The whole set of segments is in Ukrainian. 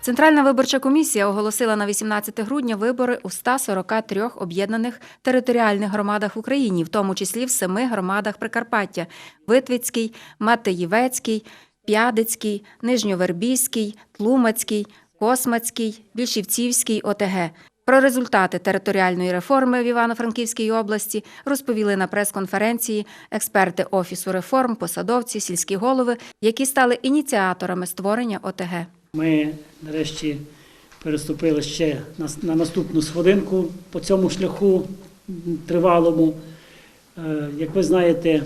Центральна виборча комісія оголосила на 18 грудня вибори у 143 об'єднаних територіальних громадах в Україні, в тому числі в семи громадах Прикарпаття: Витвицький, Матеївецький, П'ядицький, Нижньовербійський, Тлумацький, Космацький, Більшівцівський ОТГ. Про результати територіальної реформи в Івано-Франківській області розповіли на прес-конференції експерти Офісу реформ, посадовці, сільські голови, які стали ініціаторами створення ОТГ. Ми нарешті переступили ще на, на наступну сходинку по цьому шляху тривалому. Е, Як ви знаєте, е,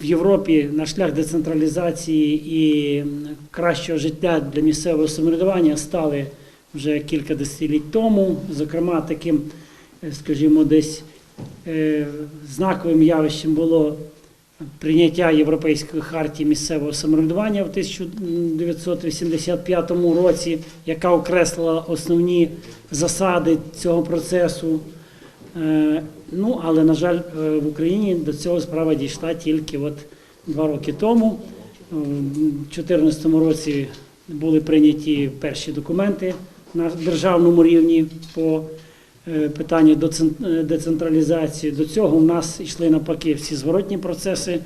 в Європі на шлях децентралізації і кращого життя для місцевого самоврядування стали вже кілька десятиліть тому. Зокрема, таким, е, скажімо, десь знаковим явищем було прийняття Європейської хартії місцевого самоврядування в 1985 році, яка окреслила основні засади цього процесу. Е, Ну, але, на жаль, е, в Україні до цього справа дійшла тільки от два роки тому. У 2014 році були прийняті перші документи на державному рівні по е, питанню доцен- е, децентралізації. До цього в нас йшли навпаки всі зворотні процеси.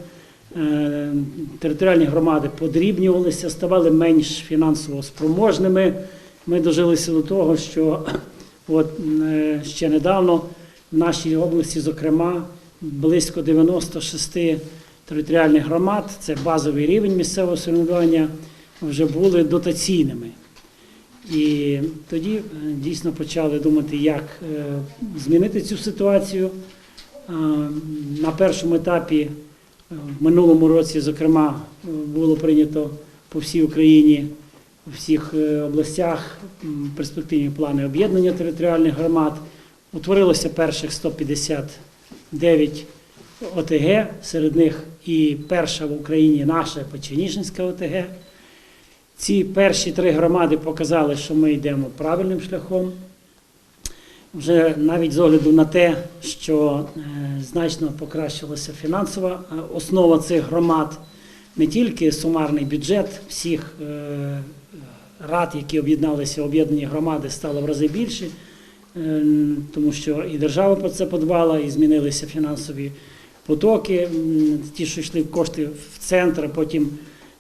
Е, Територіальні громади подрібнювалися, ставали менш фінансово спроможними. Ми дожилися до того, що от, ще недавно в нашій області, зокрема, близько 96 територіальних громад, це базовий рівень місцевого самоврядування, вже були дотаційними. І тоді е, дійсно почали думати, як е, змінити цю ситуацію. Е, На першому етапі в минулому році, зокрема, було прийнято по всій Україні, у всіх областях перспективні плани об'єднання територіальних громад. Утворилося перших 159 ОТГ, серед них і перша в Україні наша Печеніжинська ОТГ. Ці перші три громади показали, що ми йдемо правильним шляхом. Вже навіть з огляду на те, що е, значно покращилася фінансова е, основа цих громад, не тільки сумарний бюджет всіх е, рад, які об'єдналися об'єднані громади, стало в рази більше, тому що і держава про це подбала, і змінилися фінансові потоки, ті, що йшли кошти в центр, потім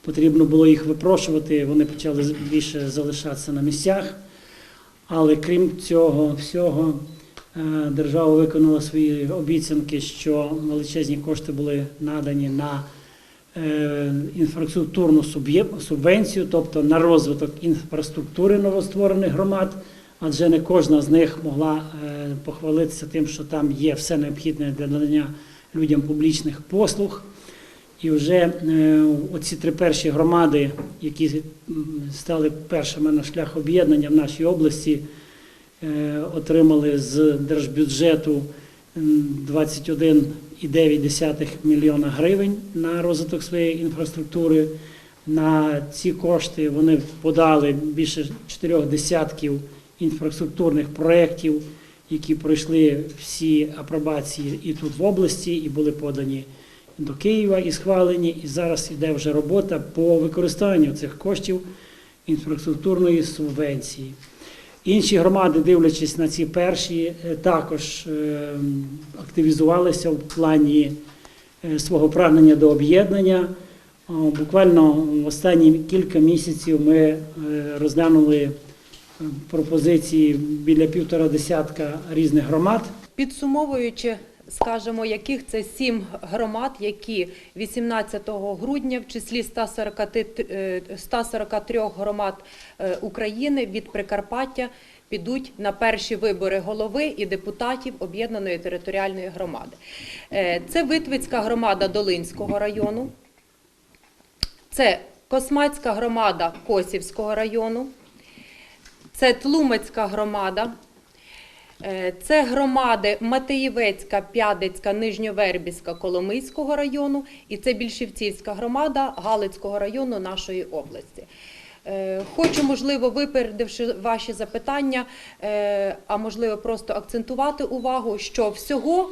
потрібно було їх випрошувати, вони почали більше залишатися на місцях. Але крім цього всього, е, держава виконала свої обіцянки, що величезні кошти були надані на е, інфраструктурну субвенцію, тобто на розвиток інфраструктури новостворених громад, адже не кожна з них могла е, похвалитися тим, що там є все необхідне для надання людям публічних послуг. І вже е, оці три перші громади, які стали першими на шлях об'єднання в нашій області, е, отримали з держбюджету 21,9 мільйона гривень на розвиток своєї інфраструктури. На ці кошти вони подали більше чотирьох десятків інфраструктурних проєктів, які пройшли всі апробації і тут в області, і були подані до Києва і схвалені. І зараз йде вже робота по використанню цих коштів інфраструктурної субвенції. Інші громади, дивлячись на ці перші, е, також е, активізувалися в плані е, свого прагнення до об'єднання. Буквально в останні кілька місяців ми розглянули пропозиції біля півтора десятка різних громад. Підсумовуючи, скажемо, яких це сім громад, які 18 грудня в числі 140, е, 143 громад е, України від Прикарпаття підуть на перші вибори голови і депутатів об'єднаної територіальної громади. Е, Це Витвицька громада Долинського району, це Космацька громада Косівського району, це Тлумацька громада. Е, Це громади Матеївецька, П'ядицька, Нижньовербівська, Коломийського району і це Більшівцівська громада Галицького району нашої області. Е, Хочу, можливо, випередивши ваші запитання, е, а можливо, просто акцентувати увагу, що всього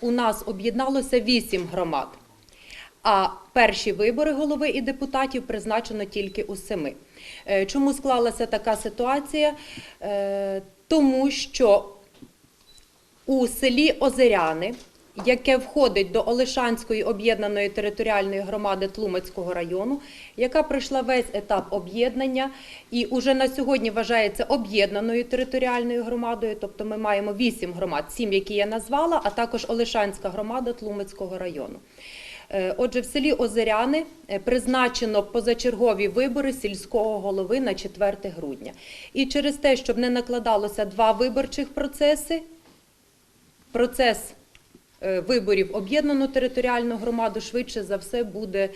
у нас об'єдналося вісім громад. а перші вибори голови і депутатів призначено тільки у семи. Чому склалася така ситуація? Тому що у селі Озеряни, яке входить до Олешанської об'єднаної територіальної громади Тлумацького району, яка пройшла весь етап об'єднання і уже на сьогодні вважається об'єднаною територіальною громадою. Тобто ми маємо вісім громад, сім, які я назвала, а також Олешанська громада Тлумацького району. Е, Отже, в селі Озеряни е, призначено позачергові вибори сільського голови на 4 грудня. І через те, щоб не накладалося два виборчих процеси, процес е, виборів об'єднану територіальну громаду швидше за все буде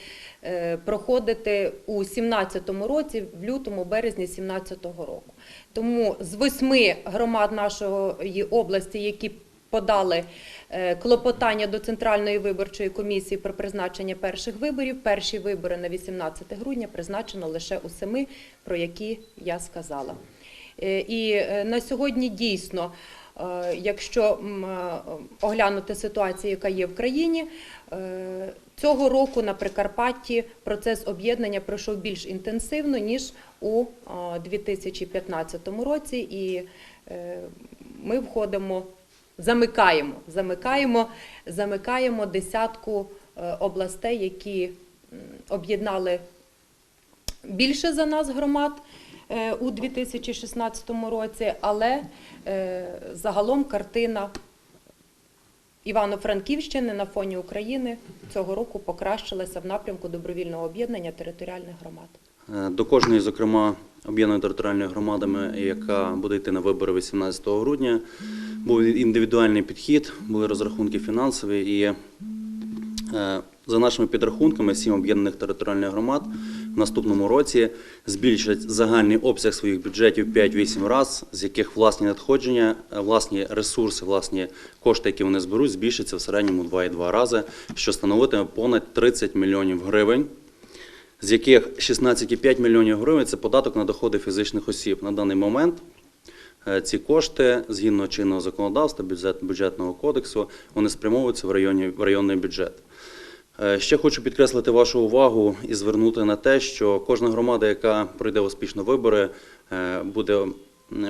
проходити у 2017 році, в лютому, березні 2017 року. Тому з восьми громад нашої області, які подали е, клопотання до Центральної виборчої комісії про призначення перших виборів, перші вибори на 18 грудня призначено лише у семи, про які я сказала. Е, І е, на сьогодні дійсно, якщо оглянути ситуацію, яка є в країні, цього року на Прикарпатті процес об'єднання пройшов більш інтенсивно, ніж у е, 2015 році, і ми входимо, замикаємо, замикаємо, замикаємо десятку е, областей, які об'єднали більше за нас громад е, у 2016 році, але е, загалом картина Івано-Франківщини на фоні України цього року покращилася в напрямку добровільного об'єднання територіальних громад. До кожної, зокрема, об'єднаної територіальної громади, яка буде йти на вибори 18 грудня, був індивідуальний підхід, були розрахунки фінансові. І е, за нашими підрахунками, сім об'єднаних територіальних громад в наступному році збільшать загальний обсяг своїх бюджетів 5-8 разів, з яких власні надходження, власні ресурси, власні кошти, які вони зберуть, збільшаться в середньому 2,2 рази, що становитиме понад 30 мільйонів гривень з яких 16,5 мільйонів гривень це податок на доходи фізичних осіб. На даний момент ці кошти, згідно чинного законодавства, бюджет, бюджетного кодексу, вони спрямовуються в, районі, в районний бюджет. Е, Ще хочу підкреслити вашу увагу і звернути на те, що кожна громада, яка пройде успішно вибори, е, буде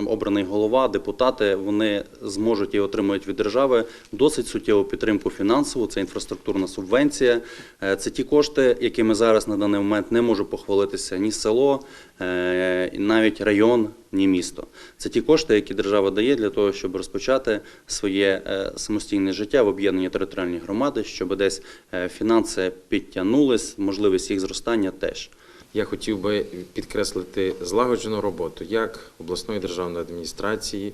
обраний голова, депутати, вони зможуть і отримують від держави досить суттєву підтримку фінансову. Це інфраструктурна субвенція. Е, Це ті кошти, якими зараз на даний момент не може похвалитися ні село, е, навіть район, ні місто. Це ті кошти, які держава дає для того, щоб розпочати своє е, самостійне життя в об'єднанні територіальні громади, щоб десь фінанси підтягнулись, можливість їх зростання теж. Я хотів би підкреслити злагоджену роботу як обласної державної адміністрації,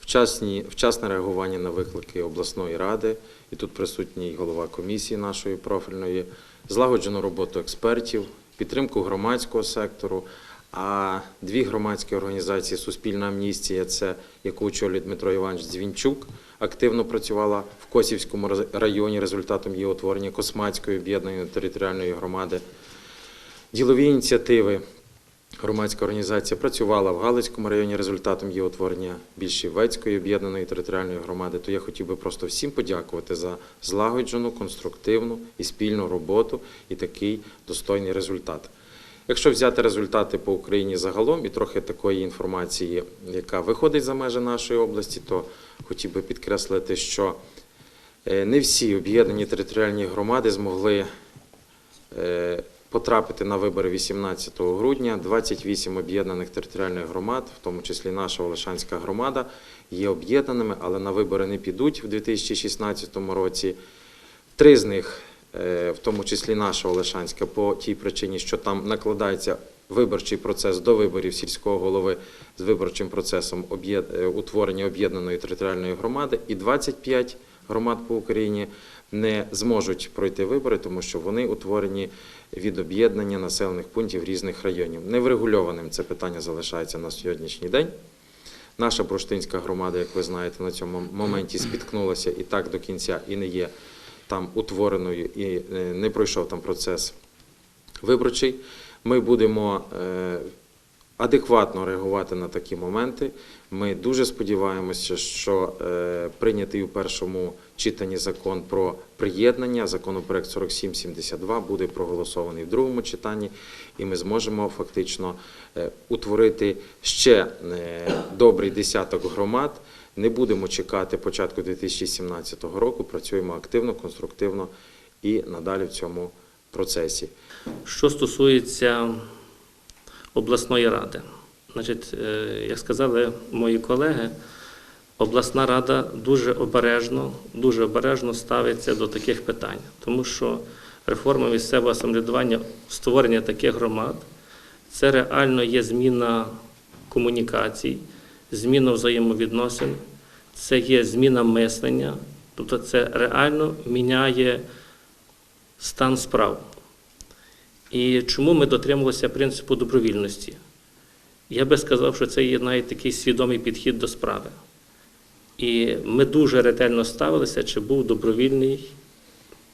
вчасні, вчасне реагування на виклики обласної ради, і тут присутній голова комісії нашої профільної, злагоджену роботу експертів, підтримку громадського сектору. А дві громадські організації Суспільна амністія, це яку очолює Дмитро Іванович Дзвінчук, активно працювала в Косівському районі. Результатом є утворення Космацької об'єднаної територіальної громади. Ділові ініціативи. Громадська організація працювала в Галицькому районі. Результатом є утворення Більшівецької об'єднаної територіальної громади. То я хотів би просто всім подякувати за злагоджену, конструктивну і спільну роботу і такий достойний результат. Якщо взяти результати по Україні загалом і трохи такої інформації, яка виходить за межі нашої області, то хотів би підкреслити, що е, не всі об'єднані територіальні громади змогли е, потрапити на вибори 18 грудня. 28 об'єднаних територіальних громад, в тому числі наша Олешанська громада, є об'єднаними, але на вибори не підуть в 2016 році. Три з них, е, в тому числі наша Олешанська, по тій причині, що там накладається виборчий процес до виборів сільського голови з виборчим процесом е, утворення об'єднаної територіальної громади, і 25 громад по Україні не зможуть пройти вибори, тому що вони утворені від об'єднання населених пунктів різних районів. Неврегульованим це питання залишається на сьогоднішній день. Наша Бурштинська громада, як ви знаєте, на цьому моменті спіткнулася і так до кінця і не є там утвореною, і е, не пройшов там процес виборчий. Ми будемо е, адекватно реагувати на такі моменти. Ми дуже сподіваємося, що е, прийнятий у першому читанні закон про приєднання, законопроект 4772 буде проголосований в другому читанні, і ми зможемо фактично е, утворити ще е, добрий десяток громад. Не будемо чекати початку 2017 року. Працюємо активно, конструктивно і надалі в цьому процесі. Що стосується обласної ради, значить, е, як сказали мої колеги, обласна рада дуже обережно, дуже обережно ставиться до таких питань, тому що реформа місцевого самоврядування, створення таких громад, це реально є зміна комунікацій, зміна взаємовідносин, це є зміна мислення, тобто це реально міняє стан справ. І чому ми дотримувалися принципу добровільності? Я би сказав, що це є навіть такий свідомий підхід до справи. І ми дуже ретельно ставилися, чи був добровільний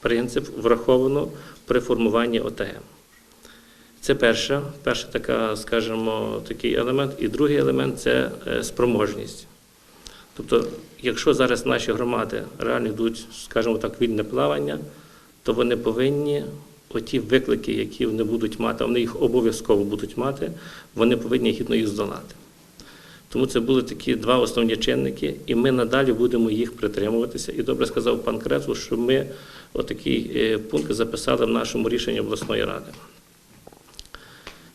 принцип враховано при формуванні ОТГ. Це перша, перша така, скажімо, такий елемент. І другий елемент це е, спроможність. Тобто, якщо зараз наші громади реально йдуть, скажімо так, вільне плавання, то вони повинні оті виклики, які вони будуть мати, а вони їх обов'язково будуть мати, вони повинні гідно їх здолати. Тому це були такі два основні чинники, і ми надалі будемо їх притримуватися. І добре сказав пан Крецу, що ми отакий е, пункт записали в нашому рішенні обласної ради.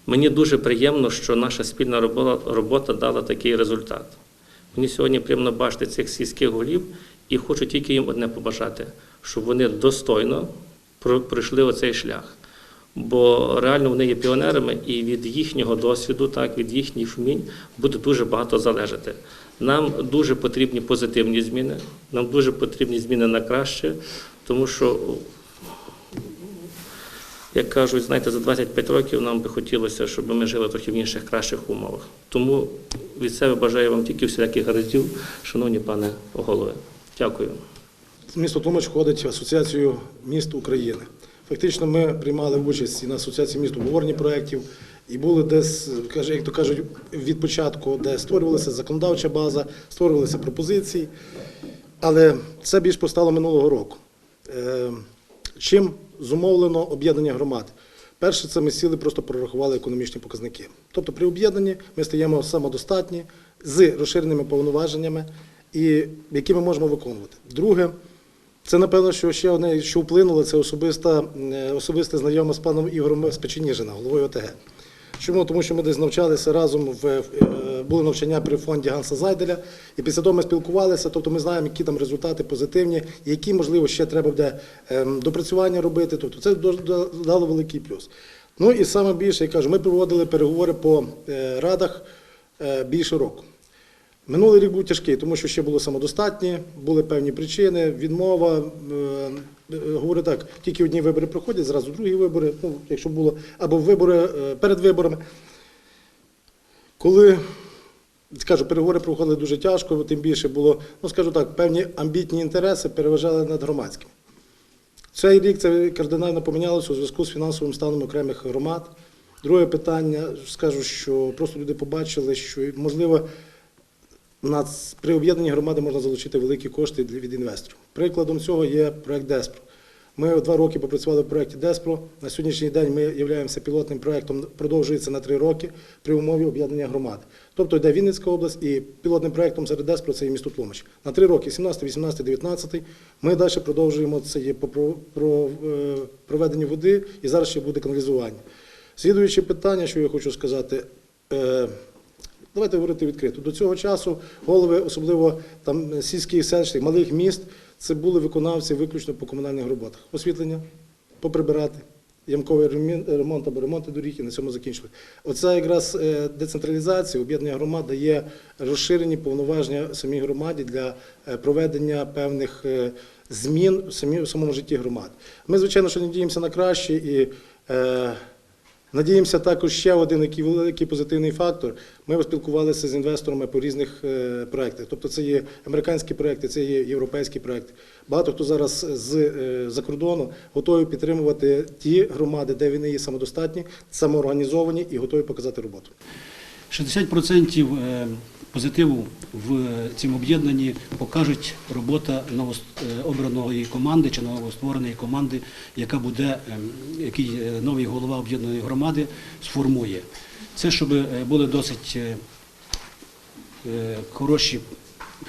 Мені дуже приємно, що наша спільна робота, дала такий результат. Мені сьогодні приємно бачити цих сільських голів і хочу тільки їм одне побажати, щоб вони достойно пройшли оцей шлях. Бо реально вони є піонерами, і від їхнього досвіду, так, від їхніх вмінь буде дуже багато залежати. Нам дуже потрібні позитивні зміни, нам дуже потрібні зміни на краще, тому що як кажуть, знаєте, за 25 років нам би хотілося, щоб ми жили трохи в інших кращих умовах. Тому від себе бажаю вам тільки всіляких гараздів, шановні пане голови. Дякую. Місто Тлумач входить в Асоціацію міст України. Фактично, ми приймали участь і на асоціації міст обговоренні проєктів, і були десь, як то кажуть, від початку, де створювалася законодавча база, створювалися пропозиції. Але це більш постало минулого року. Е, Чим зумовлено об'єднання громад? Перше, це ми сіли, просто прорахували економічні показники. Тобто при об'єднанні ми стаємо самодостатні з розширеними повноваженнями, і які ми можемо виконувати. Друге, це напевно, що ще одне, що вплинуло, це особиста, е, особисте знайоме з паном Ігорем Спеченіжина, головою ОТГ. Чому? Тому що ми десь навчалися разом в е, були навчання при фонді Ганса Зайделя, і після того ми спілкувалися. Тобто ми знаємо, які там результати позитивні, які можливо ще треба буде ем, допрацювання робити. Тобто це дало великий плюс. Ну і саме більше, я кажу, ми проводили переговори по е, радах більше року. Минулий рік був тяжкий, тому що ще було самодостатні, були певні причини, відмова. е, е, Говорю так, тільки одні вибори проходять, зразу другі вибори, ну, якщо було, або вибори е, перед виборами. Коли скажу, переговори проходили дуже тяжко, тим більше було, ну скажу так, певні амбітні інтереси переважали над громадськими. Цей рік це кардинально помінялося у зв'язку з фінансовим станом окремих громад. Друге питання, скажу, що просто люди побачили, що можливо на при об'єднанні громади можна залучити великі кошти від інвесторів. Прикладом цього є проект Деспро. Ми два роки попрацювали в проєкті Деспро. На сьогоднішній день ми являємося пілотним проєктом, продовжується на три роки при умові об'єднання громади. Тобто йде Вінницька область і пілотним проєктом серед Деспро це є місто Тлумач. На три роки, 17, 18, 19, ми далі продовжуємо це є про, е, проведенню води і зараз ще буде каналізування. Слідуюче питання, що я хочу сказати. Давайте говорити відкрито. До цього часу голови, особливо там сільських селищних, малих міст, це були виконавці виключно по комунальних роботах. Освітлення, поприбирати, ямковий ремонт або ремонти доріг і на цьому закінчили. Оце якраз е, децентралізація, об'єднання громад дає розширені повноваження самій громаді для е, проведення певних е, змін в самому житті громад. Ми, звичайно, що надіємося на краще і. Е, Надіємося також ще один який великий позитивний фактор. Ми спілкувалися з інвесторами по різних проектах. проєктах. Тобто це є американські проєкти, це є європейські проєкти. Багато хто зараз з е, за кордону готові підтримувати ті громади, де вони є самодостатні, самоорганізовані і готові показати роботу. 60% е, позитиву в цьому об'єднанні покажуть робота новообраної команди чи новоствореної команди, яка буде, е, який е, новий голова об'єднаної громади сформує. Це щоб е, були досить е, е, хороші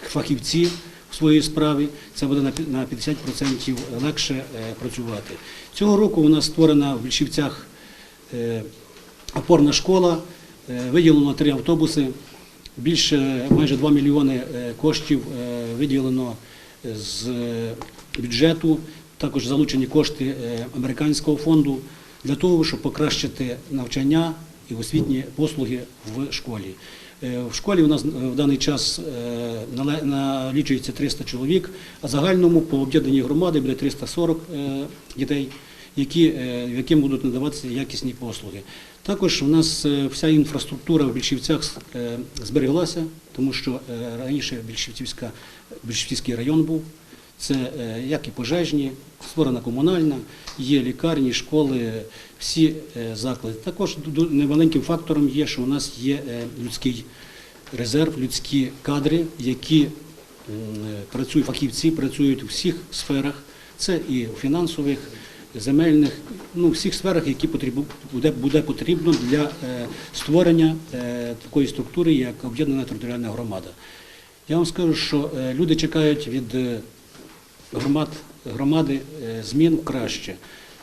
фахівці в своїй справі, це буде на 50% легше е, працювати. Цього року у нас створена в Більшівцях е, опорна школа, е, виділено три автобуси, більше майже 2 мільйони е, коштів е, виділено з е, бюджету, також залучені кошти американського фонду для того, щоб покращити навчання і освітні послуги в школі. В школі у нас в даний час налічується 300 чоловік, а загальному по об'єднаній громаді буде 340 е, дітей, які, яким будуть надаватися якісні послуги. Також у нас е, вся інфраструктура в Більшівцях е, збереглася, тому що е, раніше Більшівцівська, Більшівцівський район був. Це як і пожежні, створена комунальна, є лікарні, школи, всі заклади. Також невеликим фактором є, що у нас є людський резерв, людські кадри, які працюють, фахівці працюють у всіх сферах. Це і в фінансових, земельних, ну, всіх сферах, які потрібу, буде, буде потрібно для е, створення е, такої структури, як об'єднана територіальна громада. Я вам скажу, що е, люди чекають від е, громад, громади е, змін краще.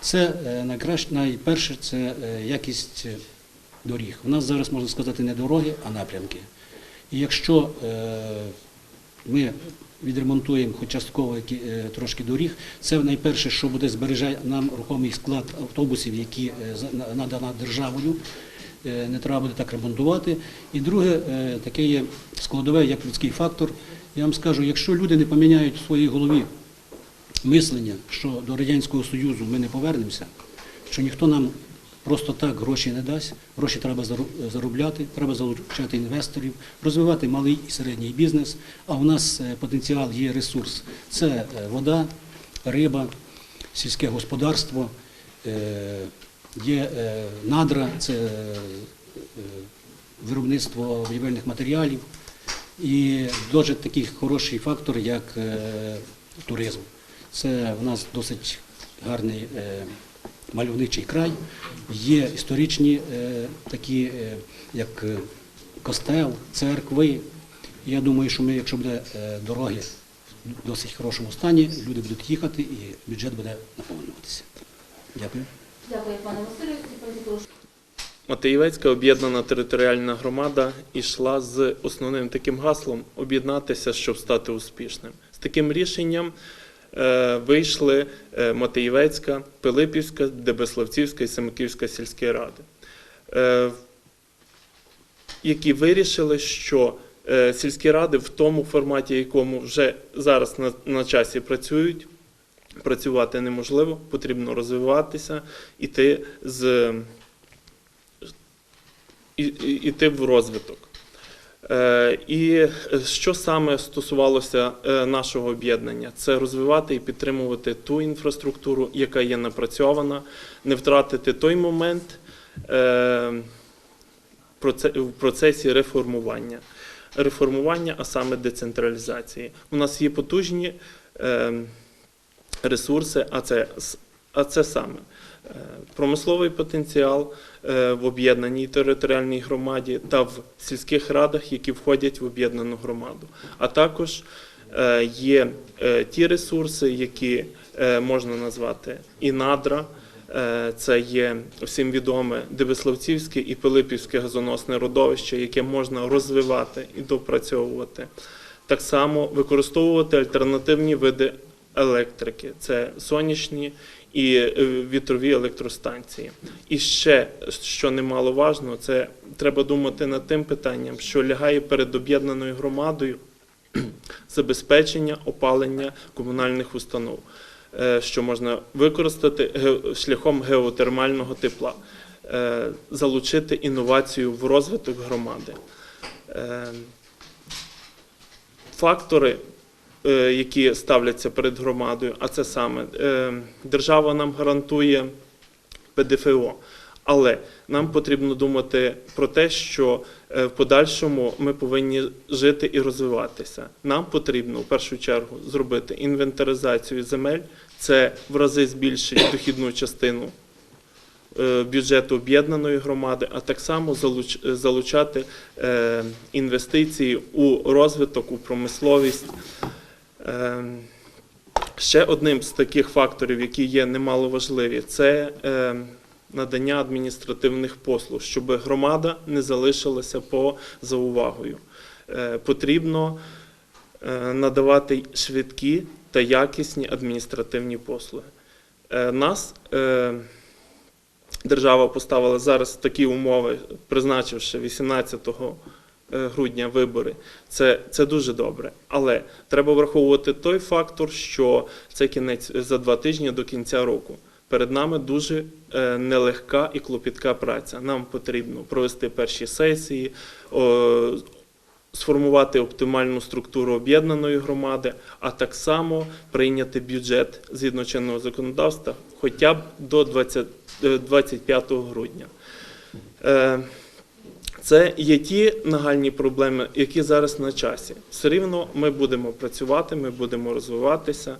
Це е, найкраще, найперше це е, якість доріг. У нас зараз можна сказати не дороги, а напрямки. І якщо е, ми відремонтуємо хоч частково е, трошки доріг, це найперше, що буде збереже нам рухомий склад автобусів, які е, надана державою. Е, Не треба буде так ремонтувати. І друге, таке є складове, як людський фактор. Я вам скажу, якщо люди не поміняють в своїй голові мислення, що до Радянського Союзу ми не повернемося, що ніхто нам просто так гроші не дасть, гроші треба заробляти, треба залучати інвесторів, розвивати малий і середній бізнес. А у нас е, потенціал є ресурс. Це е, вода, риба, сільське господарство, е, є надра, це виробництво будівельних матеріалів і дуже такий хороший фактор, як туризм. Це в нас досить гарний мальовничий край. Є історичні е, такі, е, як е, костел, церкви. Я думаю, що ми, якщо буде е, дороги в досить хорошому стані, люди будуть їхати і бюджет буде наповнюватися. Дякую. Дякую, пане Василю. Матеївецька об'єднана територіальна громада йшла з основним таким гаслом об'єднатися, щоб стати успішним. З таким рішенням вийшли е, Матеївецька, Пилипівська, Дебеславцівська і Семиківська сільські ради, е, які вирішили, що е, сільські ради в тому форматі, якому вже зараз на, на часі працюють, працювати неможливо, потрібно розвиватися, іти з іти в розвиток. Е, І що саме стосувалося е, нашого об'єднання? Це розвивати і підтримувати ту інфраструктуру, яка є напрацьована, не втратити той момент е, в процесі реформування. Реформування, а саме децентралізації. У нас є потужні ресурси, а це, а це саме е, промисловий потенціал е, в об'єднаній територіальній громаді та в сільських радах, які входять в об'єднану громаду. А також е, є ті ресурси, які можна назвати і надра. Це є всім відоме Дебеславцівське і Пилипівське газоносне родовище, яке можна розвивати і допрацьовувати. Так само використовувати альтернативні види електрики це сонячні і е, вітрові електростанції. І ще, що немаловажно, це треба думати над тим питанням, що лягає перед об'єднаною громадою забезпечення опалення комунальних установ, е, що можна використати шляхом геотермального тепла, е, залучити інновацію в розвиток громади. Фактори які ставляться перед громадою, а це саме е, держава нам гарантує ПДФО. Але нам потрібно думати про те, що е, в подальшому ми повинні жити і розвиватися. Нам потрібно в першу чергу зробити інвентаризацію земель, це в рази збільшить дохідну частину е, бюджету об'єднаної громади, а так само залучати е, інвестиції у розвиток, у промисловість. Е, Ще одним з таких факторів, які є немаловажливі, це е, надання адміністративних послуг, щоб громада не залишилася поза увагою. Е, Потрібно е, надавати швидкі та якісні адміністративні послуги. Е, Нас держава поставила зараз такі умови, призначивши 18 е, грудня вибори. Це, це дуже добре. Але треба враховувати той фактор, що це кінець за два тижні до кінця року. Перед нами дуже е, нелегка і клопітка праця. Нам потрібно провести перші сесії, сформувати оптимальну структуру об'єднаної громади, а так само прийняти бюджет згідно чинного законодавства хоча б до 20, е, 25 грудня. Це є ті нагальні проблеми, які зараз на часі. Все рівно ми будемо працювати, ми будемо розвиватися.